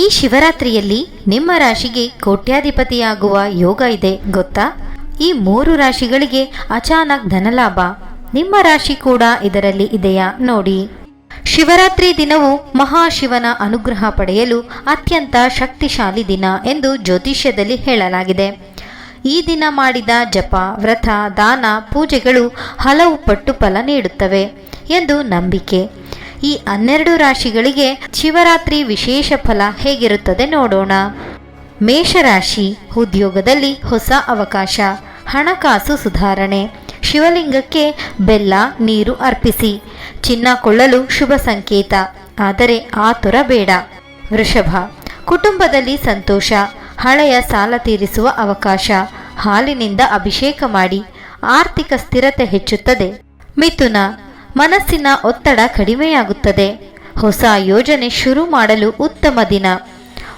ಈ ಶಿವರಾತ್ರಿಯಲ್ಲಿ ನಿಮ್ಮ ರಾಶಿಗೆ ಕೋಟ್ಯಾಧಿಪತಿಯಾಗುವ ಯೋಗ ಇದೆ, ಗೊತ್ತಾ? ಈ ಮೂರು ರಾಶಿಗಳಿಗೆ ಅಚಾನಕ್ ಧನಲಾಭ. ನಿಮ್ಮ ರಾಶಿ ಕೂಡ ಇದರಲ್ಲಿ ಇದೆಯಾ ನೋಡಿ. ಶಿವರಾತ್ರಿ ದಿನವು ಮಹಾಶಿವನ ಅನುಗ್ರಹ ಪಡೆಯಲು ಅತ್ಯಂತ ಶಕ್ತಿಶಾಲಿ ದಿನ ಎಂದು ಜ್ಯೋತಿಷ್ಯದಲ್ಲಿ ಹೇಳಲಾಗಿದೆ. ಈ ದಿನ ಮಾಡಿದ ಜಪ, ವ್ರತ, ದಾನ, ಪೂಜೆಗಳು ಹಲವು ಪಟ್ಟು ಫಲ ನೀಡುತ್ತವೆ ಎಂದು ನಂಬಿಕೆ. ಈ ಹನ್ನೆರಡು ರಾಶಿಗಳಿಗೆ ಶಿವರಾತ್ರಿ ವಿಶೇಷ ಫಲ ಹೇಗಿರುತ್ತದೆ ನೋಡೋಣ. ಮೇಷರಾಶಿ ಉದ್ಯೋಗದಲ್ಲಿ ಹೊಸ ಅವಕಾಶ, ಹಣಕಾಸು ಸುಧಾರಣೆ, ಶಿವಲಿಂಗಕ್ಕೆ ಬೆಲ್ಲ, ನೀರು ಅರ್ಪಿಸಿ, ಚಿನ್ನ ಕೊಳ್ಳಲು ಶುಭ ಸಂಕೇತ, ಆದರೆ ಆತುರ ಬೇಡ. ವೃಷಭ, ಕುಟುಂಬದಲ್ಲಿ ಸಂತೋಷ, ಹಳೆಯ ಸಾಲ ತೀರಿಸುವ ಅವಕಾಶ, ಹಾಲಿನಿಂದ ಅಭಿಷೇಕ ಮಾಡಿ, ಆರ್ಥಿಕ ಸ್ಥಿರತೆ ಹೆಚ್ಚುತ್ತದೆ. ಮಿಥುನ ಮನಸ್ಸಿನ ಒತ್ತಡ ಕಡಿಮೆಯಾಗುತ್ತದೆ. ಹೊಸ ಯೋಜನೆ ಶುರು ಮಾಡಲು ಉತ್ತಮ ದಿನ.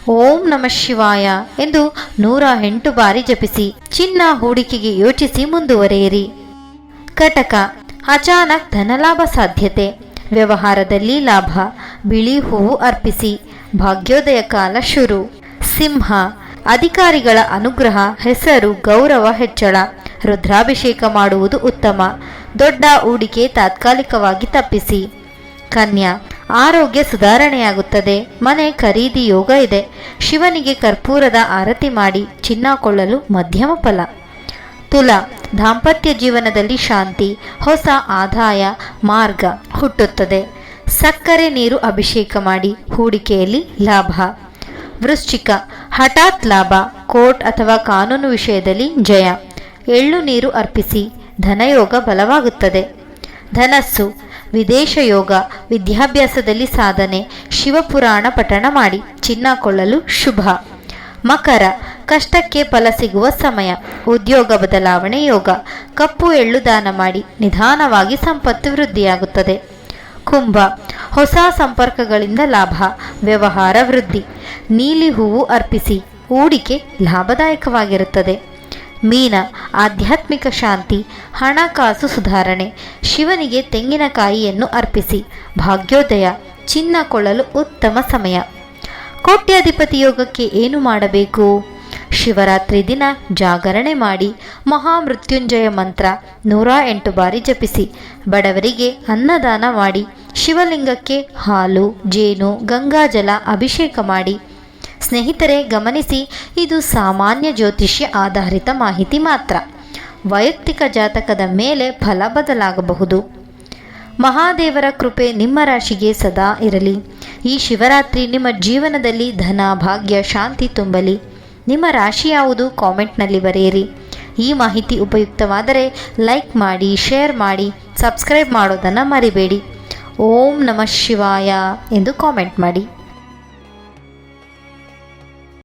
ಓಂ ನಮಃ ಶಿವಾಯ ಎಂದು ನೂರ ಎಂಟು ಬಾರಿ ಜಪಿಸಿ, ಚಿನ್ನ ಹೂಡಿಕೆಗೆ ಯೋಚಿಸಿ ಮುಂದುವರೆಯಿರಿ. ಕಟಕ ಅಚಾನಕ್ ಧನಲಾಭ ಸಾಧ್ಯತೆ. ವ್ಯವಹಾರದಲ್ಲಿ ಲಾಭ, ಬಿಳಿ ಹೂವು ಅರ್ಪಿಸಿ, ಭಾಗ್ಯೋದಯ ಕಾಲ ಶುರು. ಸಿಂಹ, ಅಧಿಕಾರಿಗಳ ಅನುಗ್ರಹ, ಹೆಸರು, ಗೌರವ, ಹೆಚ್ಚಳ. ರುದ್ರಾಭಿಷೇಕ ಮಾಡುವುದು ಉತ್ತಮ. ದೊಡ್ಡ ಹೂಡಿಕೆ ತಾತ್ಕಾಲಿಕವಾಗಿ ತಪ್ಪಿಸಿ. ಕನ್ಯಾ, ಆರೋಗ್ಯ ಸುಧಾರಣೆಯಾಗುತ್ತದೆ. ಮನೆ ಖರೀದಿ ಯೋಗ ಇದೆ. ಶಿವನಿಗೆ ಕರ್ಪೂರದ ಆರತಿ ಮಾಡಿ ಚಿನ್ನ ಕೊಳ್ಳಲು ಮಧ್ಯಮ ಫಲ. ತುಲ, ದಾಂಪತ್ಯ ಜೀವನದಲ್ಲಿ ಶಾಂತಿ, ಹೊಸ ಆದಾಯ, ಮಾರ್ಗ ಹುಟ್ಟುತ್ತದೆ. ಸಕ್ಕರೆ ನೀರು ಅಭಿಷೇಕ ಮಾಡಿ ಹೂಡಿಕೆಯಲ್ಲಿ ಲಾಭ. ವೃಶ್ಚಿಕ, ಹಠಾತ್ ಲಾಭ, ಕೋರ್ಟ್ ಅಥವಾ ಕಾನೂನು ವಿಷಯದಲ್ಲಿ ಜಯ. ಎಳ್ಳು ನೀರು ಅರ್ಪಿಸಿ ಧನಯೋಗ ಬಲವಾಗುತ್ತದೆ. ಧನಸ್ಸು ವಿದೇಶ ಯೋಗ ವಿದ್ಯಾಭ್ಯಾಸದಲ್ಲಿ ಸಾಧನೆ, ಶಿವಪುರಾಣ ಪಠಣ ಮಾಡಿ ಚಿನ್ನ ಕೊಳ್ಳಲು ಶುಭ. ಮಕರ, ಕಷ್ಟಕ್ಕೆ ಫಲ ಸಿಗುವ ಸಮಯ, ಉದ್ಯೋಗ ಬದಲಾವಣೆ ಯೋಗ, ಕಪ್ಪು ಎಳ್ಳು ದಾನ ಮಾಡಿ, ನಿಧಾನವಾಗಿ ಸಂಪತ್ತು ವೃದ್ಧಿಯಾಗುತ್ತದೆ. ಕುಂಭ, ಹೊಸ ಸಂಪರ್ಕಗಳಿಂದ ಲಾಭ, ವ್ಯವಹಾರ ವೃದ್ಧಿ, ನೀಲಿ ಹೂವು ಅರ್ಪಿಸಿ, ಹೂಡಿಕೆ ಲಾಭದಾಯಕವಾಗಿರುತ್ತದೆ. ಮೀನ, ಆಧ್ಯಾತ್ಮಿಕ ಶಾಂತಿ, ಹಣಕಾಸು ಸುಧಾರಣೆ, ಶಿವನಿಗೆ ತೆಂಗಿನಕಾಯಿಯನ್ನು ಅರ್ಪಿಸಿ, ಭಾಗ್ಯೋದಯ, ಚಿನ್ನ ಕೊಳ್ಳಲು ಉತ್ತಮ ಸಮಯ. ಕೋಟ್ಯಾಧಿಪತಿ ಯೋಗಕ್ಕೆ ಏನು ಮಾಡಬೇಕು? ಶಿವರಾತ್ರಿ ದಿನ ಜಾಗರಣೆ ಮಾಡಿ, ಮಹಾಮೃತ್ಯುಂಜಯ ಮಂತ್ರ ನೂರ ಎಂಟು ಬಾರಿ ಜಪಿಸಿ, ಬಡವರಿಗೆ ಅನ್ನದಾನ ಮಾಡಿ, ಶಿವಲಿಂಗಕ್ಕೆ ಹಾಲು, ಜೇನು, ಗಂಗಾಜಲ ಅಭಿಷೇಕ ಮಾಡಿ ಸ್ನೇಹಿತರೆ, ಗಮನಿಸಿ, ಇದು ಸಾಮಾನ್ಯ ಜ್ಯೋತಿಷ್ಯ ಆಧಾರಿತ ಮಾಹಿತಿ ಮಾತ್ರ. ವೈಯಕ್ತಿಕ ಜಾತಕದ ಮೇಲೆ ಫಲ ಬದಲಾಗಬಹುದು. ಮಹಾದೇವರ ಕೃಪೆ ನಿಮ್ಮ ರಾಶಿಗೆ ಸದಾ ಇರಲಿ. ಈ ಶಿವರಾತ್ರಿ ನಿಮ್ಮ ಜೀವನದಲ್ಲಿ ಧನ, ಭಾಗ್ಯ, ಶಾಂತಿ ತುಂಬಲಿ. ನಿಮ್ಮ ರಾಶಿ ಯಾವುದು ಕಾಮೆಂಟ್ನಲ್ಲಿ ಬರೆಯಿರಿ. ಈ ಮಾಹಿತಿ ಉಪಯುಕ್ತವಾದರೆ ಲೈಕ್ ಮಾಡಿ, ಶೇರ್ ಮಾಡಿ, ಸಬ್ಸ್ಕ್ರೈಬ್ ಮಾಡೋದನ್ನು ಮರಿಬೇಡಿ. ಓಂ ನಮಃ ಶಿವಾಯ ಎಂದು ಕಾಮೆಂಟ್ ಮಾಡಿ.